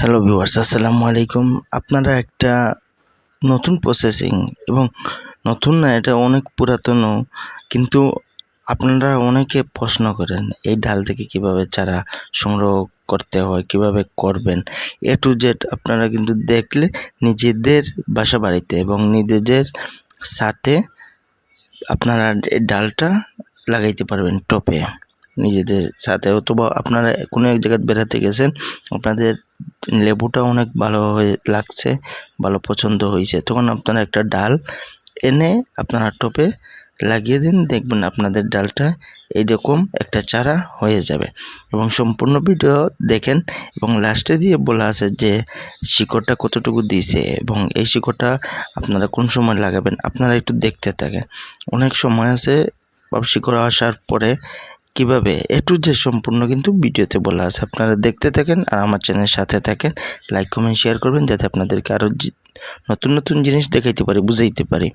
Hello viewers, আসসালামু আলাইকুম। আপনারা একটা নতুন প্রসেসিং এবং নতুন না, এটা অনেক পুরাতনও, কিন্তু আপনারা অনেকে প্রশ্ন করেন, এই ডাল থেকে কীভাবে চারা সংগ্রহ করতে হয়, কীভাবে করবেন? এ টু জেড আপনারা কিন্তু দেখলে নিজেদের বাসা বাড়িতে এবং নিজেদের সাথে আপনারা ডালটা লাগাইতে পারবেন টপে। নিজেদের সাথে। অথবা আপনারা কোনো এক জায়গায় বেড়াতে গেছেন, আপনাদের লেবুটা অনেক ভালো হয়ে লাগছে, ভালো পছন্দ হয়েছে। তখন আপনারা একটা ডাল এনে আপনারা টপে লাগিয়ে দিন, দেখবেন আপনাদের ডালটা এইরকম একটা চারা হয়ে যাবে। এবং সম্পূর্ণ ভিডিও দেখেন এবং লাস্টে দিয়ে বলা আছে যে শিকড়টা কতটুকু দিয়েছে এবং এই শিকড়টা আপনারা কোন সময় লাগাবেন, আপনারা একটু দেখতে থাকেন। অনেক সময় আছে শিকড় আসার পরে কীভাবে? এ টু যে সম্পূর্ণ কিন্তু ভিডিওতে বলা আছে। আপনারা দেখতে থাকেন আর আমার চ্যানেলের সাথে থাকেন। লাইক কমেন্ট শেয়ার করবেন যাতে আপনাদেরকে আরও নতুন নতুন জিনিস দেখাইতে পারি, বুঝাইতে পারি।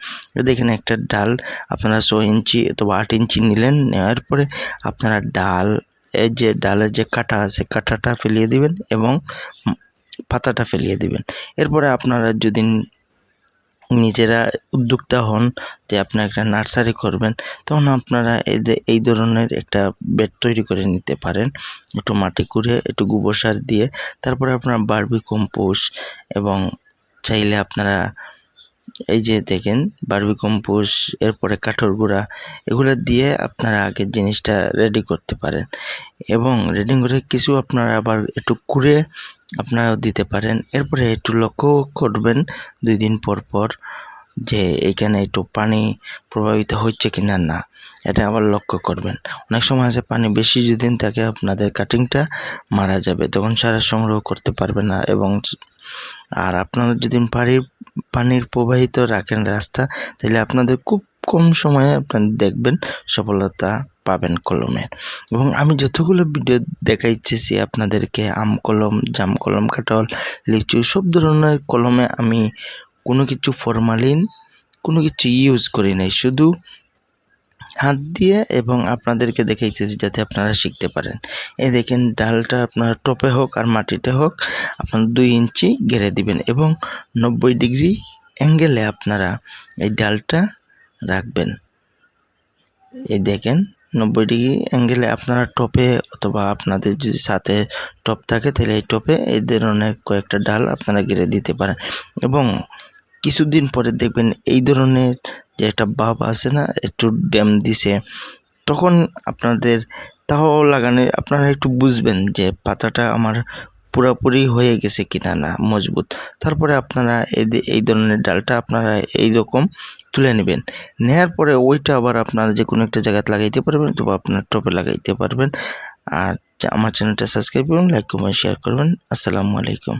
দেখেন একটা ডাল আপনারা ছ ইঞ্চি অথবা আট ইঞ্চি নিলেন, নেওয়ার পরে আপনারা ডাল, এই যে ডালের যে কাঁটা আছে, কাঁটাটা ফেলিয়ে দিবেন এবং পাতাটা ফেলিয়ে দিবেন। এরপরে আপনারা যদি নিজেরা উদ্যোক্তা হন যে আপনারা একটা নার্সারি করবেন, তখন আপনারা এই ধরনের একটা বেড তৈরি করে নিতে পারেন। একটু মাটি কুড়ে একটু গোবর সার দিয়ে, তারপরে আপনারা বার্বি কম্পোস্ট এবং চাইলে আপনারা এই যে দেখেন, বার্বি কম্পোস্ট, এরপরে কাঠর গুঁড়া, এগুলো দিয়ে আপনারা আগের জিনিসটা রেডি করতে পারেন। এবং রেডি করে কিছু আপনারা আবার একটু কুড়ে আপনারাও দিতে পারেন। এরপরে একটু লক্ষ্য করবেন দুই দিন পর পর যে এইখানে একটু পানি প্রভাবিত হচ্ছে কি না না এটা আবার লক্ষ্য করবেন। অনেক সময় আছে পানি বেশি যদি থাকে, আপনাদের কাটিংটা মারা যাবে, তখন সারা সংগ্রহ করতে পারবে না এবং আর আপনারা যদি পানির পানির প্রবাহিত রাখেন রাস্তা, তাহলে আপনাদের খুব কম সময়ে আপনারা দেখবেন সফলতা পাবেন কলমের এবং আমি যতগুলো ভিডিও দেখাইতেছি আপনাদেরকে, আম কলম, জাম কলম কাটল লিচু, সব ধরনের কলমে আমি কোনো কিছু ফরমালিন, কোনো কিছু ইউজ করি নাই। শুধু হাত দিয়ে এবং আপনাদেরকে দেখাইতেছি যাতে আপনারা শিখতে পারেন। এই দেখেন, ডালটা আপনার টপে হোক আর মাটিতে হোক, আপনার দুই ইঞ্চি ঘেরে দিবেন এবং নব্বই ডিগ্রি অ্যাঙ্গেলে আপনারা এই ডালটা রাখবেন। এই দেখেন, নব্বই ডিগ্রি অ্যাঙ্গেলে আপনারা টপে অথবা আপনাদের যদি সাথে টপ থাকে, তাহলে এই টপে এই ধরনের কয়েকটা ডাল আপনারা গেড়ে দিতে পারেন। এবং কিছুদিন পরে দেখবেন এই ধরনের যে একটা ভাব আছে না, একটু ড্যাম দিছে, তখন আপনাদের তাও লাগানো আপনারা একটু বুঝবেন যে পাতাটা আমার পুরাপুরি হয়ে গেছে কিনা না, মজবুত। তারপরে আপনারা এই এই ধরনের ডালটা আপনারা এই রকম তুলে নেবেন। নেওয়ার পরে ওইটা আবার আপনারা যে কোনো একটা জায়গাতে লাগাইতে পারবেন অথবা আপনার টপে লাগাইতে পারবেন। আর আমার চ্যানেলটা সাবস্ক্রাইব করুন, লাইক, কমেন্ট শেয়ার করবেন। আসসালামু আলাইকুম।